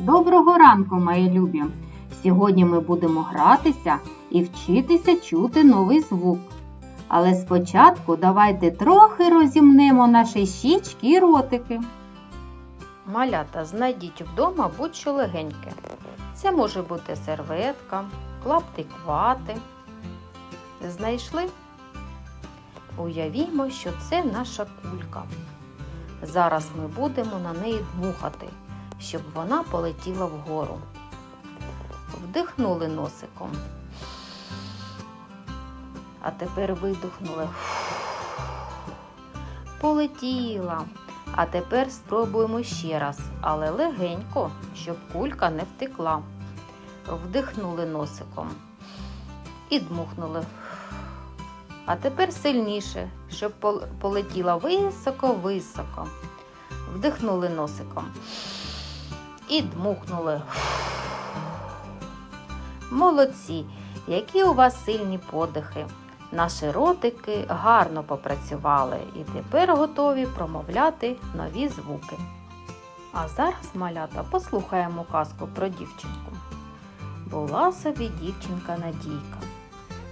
Доброго ранку, мої любі! Сьогодні ми будемо гратися і вчитися чути новий звук. Але спочатку давайте трохи розімнемо наші щічки і ротики. Малята, знайдіть вдома будь-що легеньке. Це може бути серветка, клаптик вати. Знайшли? Уявімо, що це наша кулька. Зараз ми будемо на неї дмухати, щоб вона полетіла вгору. Вдихнули носиком. А тепер видихнули. Полетіла. А тепер спробуємо ще раз, але легенько, щоб кулька не втекла. Вдихнули носиком і дмухнули. А тепер сильніше, щоб полетіла високо-високо. Вдихнули носиком і дмухнули. Молодці, які у вас сильні подихи. Наші ротики гарно попрацювали і тепер готові промовляти нові звуки. А зараз, малята, послухаємо казку про дівчинку. Була собі дівчинка Надійка.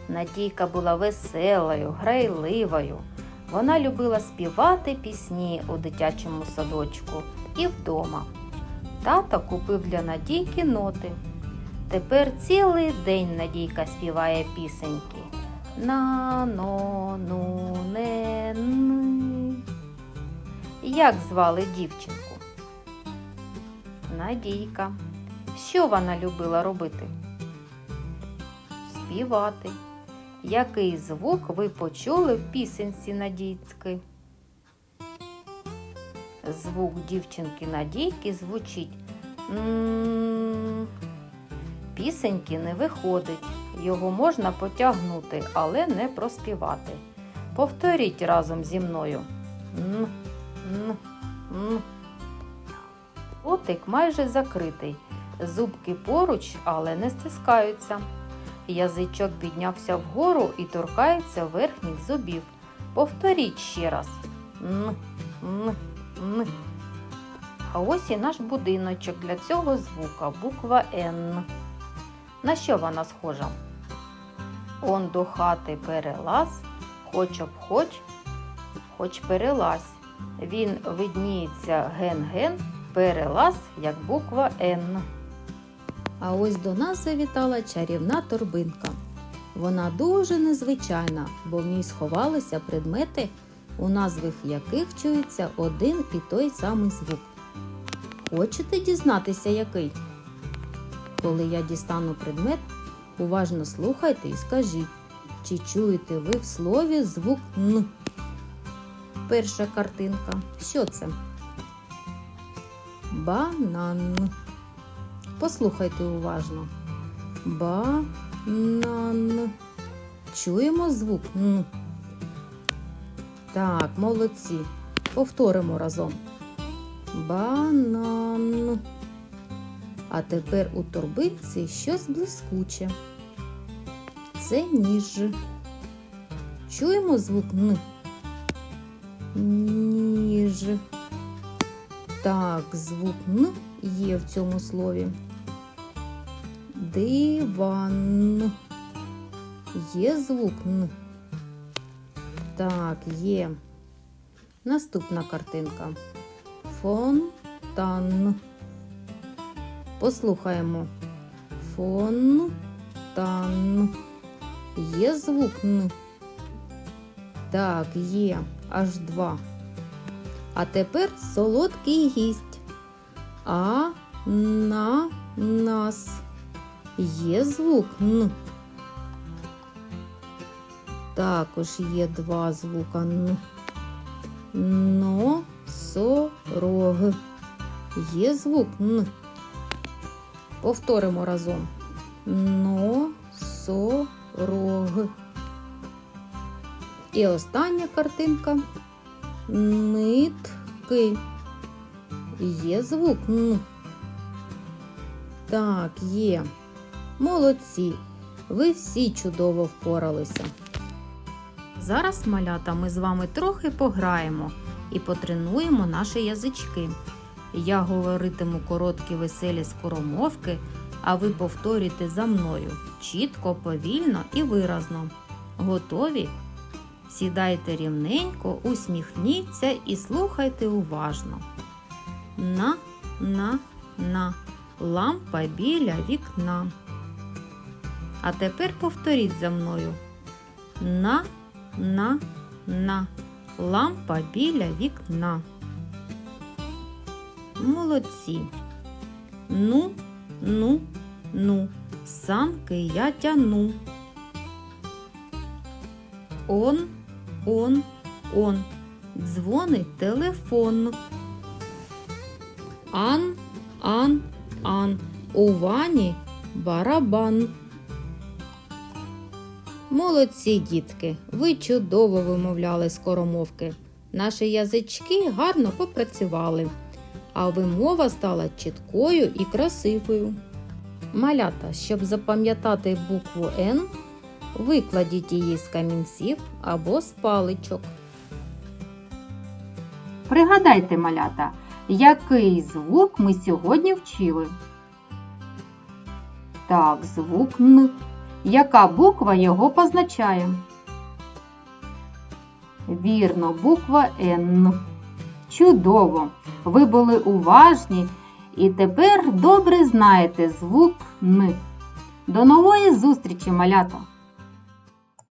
Надійка була веселою, грайливою. Вона любила співати пісні у дитячому садочку і вдома. Тато купив для Надійки ноти. Тепер цілий день Надійка співає пісеньки на но ну не ни. Як звали дівчинку? Надійка. Що вона любила робити? Співати. Який звук ви почули в пісенці Надійськи? Звук дівчинки Надійки звучить Пісеньки не виходить. Його можна потягнути, але не проспівати. Повторіть разом зі мною. Н, майже закритий. Зубки поруч, але не стискаються. Язичок піднявся вгору і торкається верхніх зубів. Повторіть ще раз. Н, н, н. А ось і наш будиночок для цього звука буква Н. На що вона схожа? Он до хати перелаз, хоч обходь, хоч перелазь. Він видніється ген-ген, перелаз, як буква Н. А ось до нас завітала чарівна торбинка. Вона дуже незвичайна, бо в ній сховалися предмети, у назвах яких чується один і той самий звук. Хочете дізнатися, який? Коли я дістану предмет, уважно слухайте і скажіть, чи чуєте ви в слові звук Н. Перша картинка. Що це? Банан. Послухайте уважно. Банан. Чуємо звук Н. Так, молодці. Повторимо разом. Банан. А тепер у торбинці щось блискуче. Це ніж. Чуємо звук Н. Ніж. Так, звук Н є в цьому слові. Диван. Є звук Н. Так, є. Наступна картинка. Фонтан. Послухаємо. Фонтан. Є звук Н? Так, є. Аж два. А тепер солодкий гість. А на нас. Є звук Н. Також є два звука Н. Носорог. Є звук Н. Повторимо разом. Носорог. І остання картинка. Нитки. Є звук Н. Так, є. Молодці. Ви всі чудово впоралися. Зараз, малята, ми з вами трохи пограємо і потренуємо наші язички. Я говоритиму короткі веселі скоромовки, а ви повторюйте за мною чітко, повільно і виразно. Готові? Сідайте рівненько, усміхніться і слухайте уважно. На, на, на, лампа біля вікна. А тепер повторіть за мною. На, на, на, лампа біля вікна. Молодці. Ну, ну, ну, санки я тяну. Он, он, он, дзвонить телефон. Ан, ан, ан, у вані барабан. Молодці, дітки, ви чудово вимовляли скоромовки. Наші язички гарно попрацювали, а вимова стала чіткою і красивою. Малята, щоб запам'ятати букву Н, викладіть її з камінців або з паличок. Пригадайте, малята, який звук ми сьогодні вчили. Так, звук Н. Яка буква його позначає? Вірно, буква Н. Чудово! Ви були уважні і тепер добре знаєте звук Н. До нової зустрічі, малята!